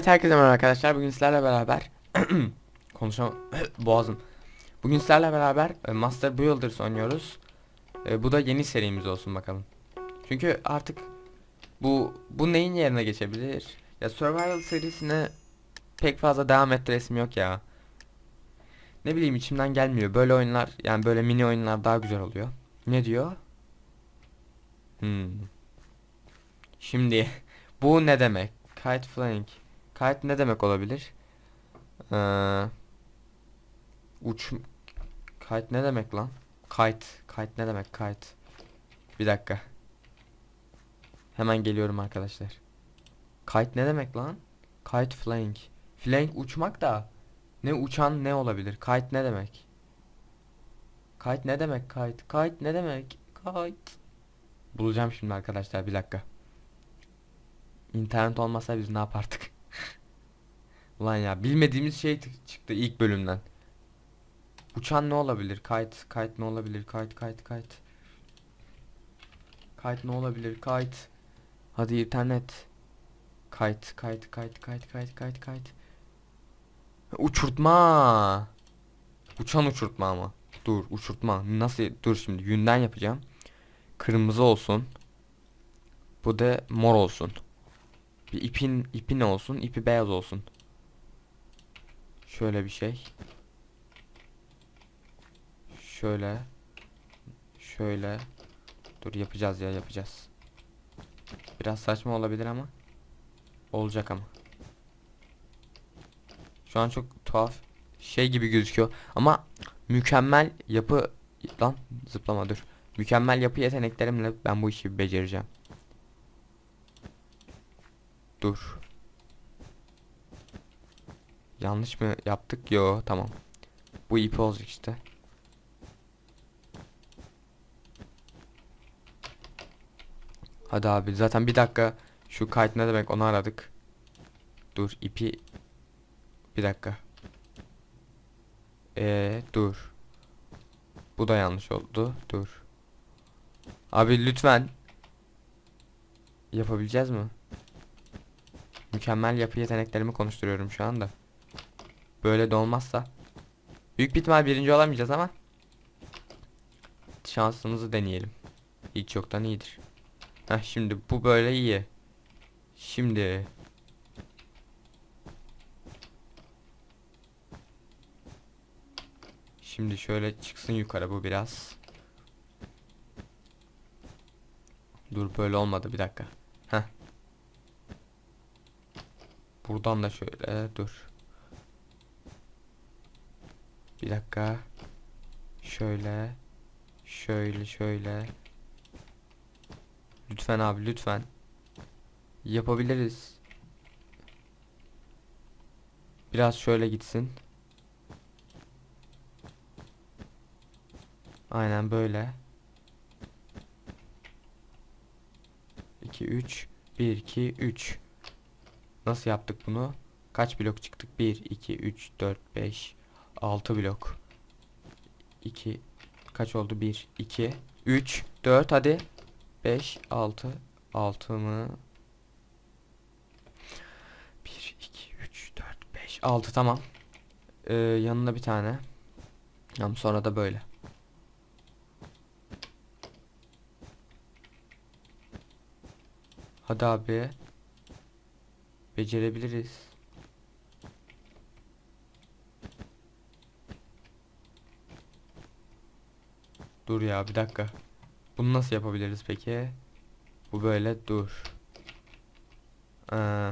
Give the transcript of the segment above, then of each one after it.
Evet herkese merhaba arkadaşlar. Bugün sizlerle beraber konuşamam boğazım. Bugün sizlerle beraber e, Master Builders oynuyoruz. E, bu da yeni serimiz olsun bakalım. Çünkü artık bu bu neyin yerine geçebilir? Ya Survival serisine pek fazla devam ettiresim yok ya. Ne bileyim içimden gelmiyor. Böyle oyunlar yani böyle mini oyunlar daha güzel oluyor. Ne diyor? Hmm. Şimdi bu ne demek? Kite flying. Kite ne demek olabilir? Ee, uç Kite ne demek lan? Kite. Kite ne demek? Kite. Bir dakika. Hemen geliyorum arkadaşlar. Kite ne demek lan? Kite flying. Flying uçmak da ne uçan ne olabilir? Kite ne demek? Kite ne demek kite? Kite ne demek? Kite. Bulacağım şimdi arkadaşlar bir dakika. İnternet olmasa biz ne yapardık? Ulan ya bilmediğimiz şey çıktı ilk bölümden. Uçan ne olabilir? Kite, kite ne olabilir? Kite, kite, kite. Kite ne olabilir? Kite. Hadi internet. Kite, kite, kite, kite, kite, kite, kite. Uçurtma. Uçan uçurtma ama. Dur, uçurtma. Nasıl? Dur şimdi yünden yapacağım. Kırmızı olsun. Bu da mor olsun. Bir ipin ipi ne olsun? İpi beyaz olsun. Şöyle bir şey. Şöyle. Şöyle. Dur yapacağız ya yapacağız. Biraz saçma olabilir ama. Olacak ama. Şu an çok tuhaf şey gibi gözüküyor ama mükemmel yapı lan zıplama dur. Mükemmel yapı yeteneklerimle ben bu işi becereceğim. Dur. Yanlış mı yaptık? Yo tamam. Bu ip olacak işte. Hadi abi zaten bir dakika şu kayıt ne demek onu aradık. Dur ipi bir dakika. Ee dur. Bu da yanlış oldu. Dur. Abi lütfen. Yapabileceğiz mi? Mükemmel yapı yeteneklerimi konuşturuyorum şu anda. Böyle de olmazsa. Büyük bir ihtimal birinci olamayacağız ama. Şansımızı deneyelim. Hiç yoktan iyidir. Heh şimdi bu böyle iyi. Şimdi. Şimdi şöyle çıksın yukarı bu biraz. Dur böyle olmadı bir dakika. Heh. Buradan da şöyle dur. Bir dakika. Şöyle. Şöyle şöyle. Lütfen abi lütfen. Yapabiliriz. Biraz şöyle gitsin. Aynen böyle. 2 3 1 2 3 Nasıl yaptık bunu? Kaç blok çıktık? 1 2 3 4 5 6 blok. 2 kaç oldu? 1 2 3 4 hadi. 5 6 6 mı? 1 2 3 4 5 6 tamam. Ee, yanına bir tane. Tamam sonra da böyle. Hadi abi. Becerebiliriz. Dur ya bir dakika. Bunu nasıl yapabiliriz peki? Bu böyle dur. Ee,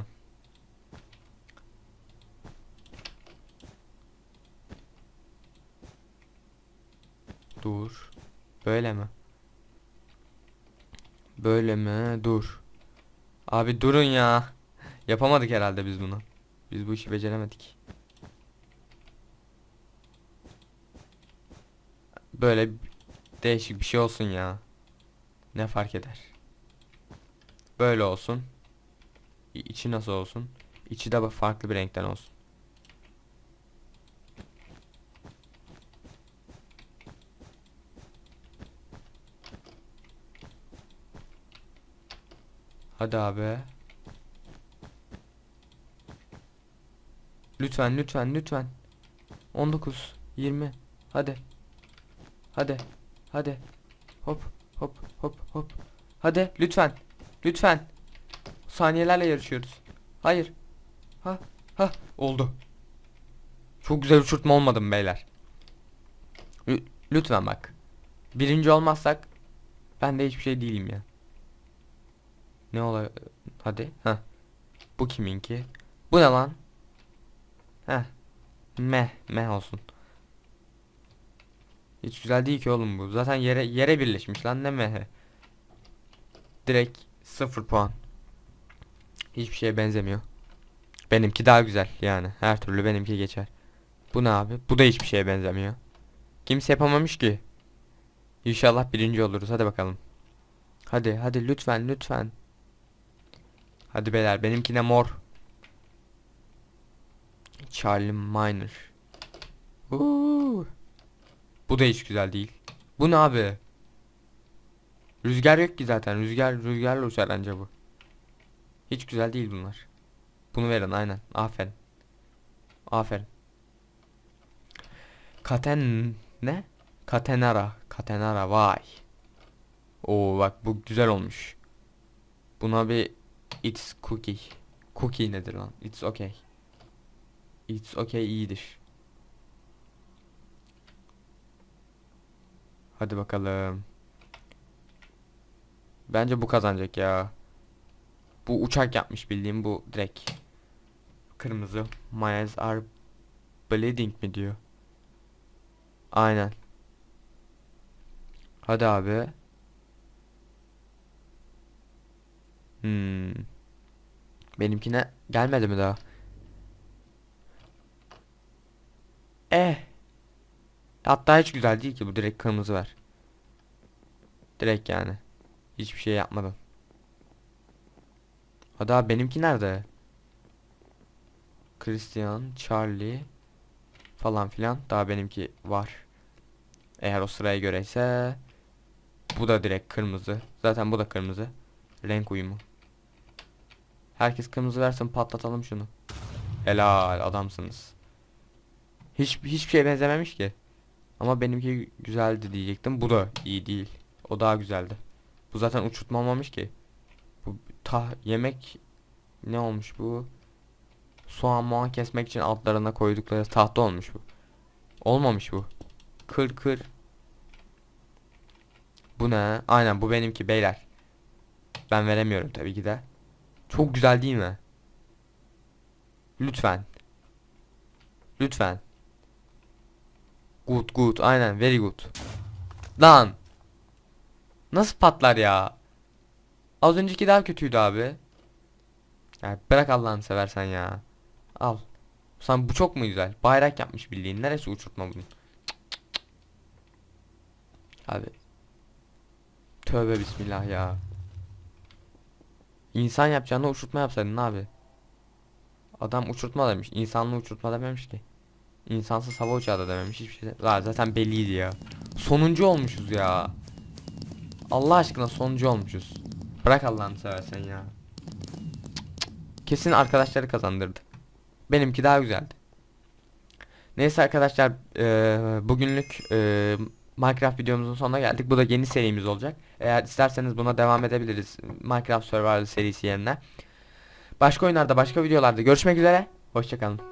dur. Böyle mi? Böyle mi? Dur. Abi durun ya. Yapamadık herhalde biz bunu. Biz bu işi beceremedik. Böyle değişik bir şey olsun ya. Ne fark eder? Böyle olsun. İçi nasıl olsun? İçi de farklı bir renkten olsun. Hadi abi. Lütfen lütfen lütfen. 19 20 hadi. Hadi. Hadi. Hop hop hop hop. Hadi lütfen. Lütfen. Saniyelerle yarışıyoruz. Hayır. Ha ha oldu. Çok güzel uçurtma olmadı mı beyler? Lü- lütfen bak. Birinci olmazsak ben de hiçbir şey değilim ya. Ne ola hadi ha. Bu kiminki? Bu ne lan? Heh. Meh meh olsun. Hiç güzel değil ki oğlum bu. Zaten yere yere birleşmiş lan ne mehe. Direkt sıfır puan. Hiçbir şeye benzemiyor. Benimki daha güzel yani. Her türlü benimki geçer. Bu ne abi? Bu da hiçbir şeye benzemiyor. Kimse yapamamış ki. İnşallah birinci oluruz. Hadi bakalım. Hadi hadi lütfen lütfen. Hadi beyler benimkine mor. Charlie Miner. Uuu. Bu da hiç güzel değil. Bu ne abi? Rüzgar yok ki zaten. Rüzgar rüzgarla uçar anca bu. Hiç güzel değil bunlar. Bunu verin aynen. Aferin. Aferin. Katen ne? Katenara. Katenara vay. Oo bak bu güzel olmuş. Buna bir it's cookie. Cookie nedir lan? It's okay. It's okay iyidir. Hadi bakalım. Bence bu kazanacak ya. Bu uçak yapmış bildiğim bu direkt. Kırmızı. My eyes are bleeding mi diyor. Aynen. Hadi abi. Hmm. Benimkine gelmedi mi daha? Hatta hiç güzel değil ki bu direkt kırmızı ver. Direkt yani. Hiçbir şey yapmadım. Hadi benimki nerede? Christian, Charlie falan filan. Daha benimki var. Eğer o sıraya göre ise bu da direkt kırmızı. Zaten bu da kırmızı. Renk uyumu. Herkes kırmızı versin patlatalım şunu. Helal adamsınız. Hiç hiçbir şeye benzememiş ki. Ama benimki güzeldi diyecektim. Bu da iyi değil. O daha güzeldi. Bu zaten uçurtma olmamış ki. Bu ta yemek ne olmuş bu? Soğan muğan kesmek için altlarına koydukları tahta olmuş bu. Olmamış bu. Kır kır. Bu ne? Aynen bu benimki beyler. Ben veremiyorum tabii ki de. Çok güzel değil mi? Lütfen. Lütfen. Good good aynen very good. Lan. Nasıl patlar ya? Az önceki daha kötüydü abi. Ya bırak Allah'ını seversen ya. Al. Sen bu çok mu güzel? Bayrak yapmış bildiğin. Neresi uçurtma bunun? Abi. Tövbe bismillah ya. İnsan yapacağını uçurtma yapsaydın abi. Adam uçurtma demiş. İnsanlı uçurtma dememiş ki. İnsansız hava uçağı da dememiş hiçbir şey. Lan zaten belliydi ya. Sonuncu olmuşuz ya. Allah aşkına sonuncu olmuşuz. Bırak Allah'ını seversen ya. Kesin arkadaşları kazandırdı. Benimki daha güzeldi. Neyse arkadaşlar eee, bugünlük eee, Minecraft videomuzun sonuna geldik. Bu da yeni serimiz olacak. Eğer isterseniz buna devam edebiliriz. Minecraft Survival serisi yerine. Başka oyunlarda başka videolarda görüşmek üzere. Hoşçakalın.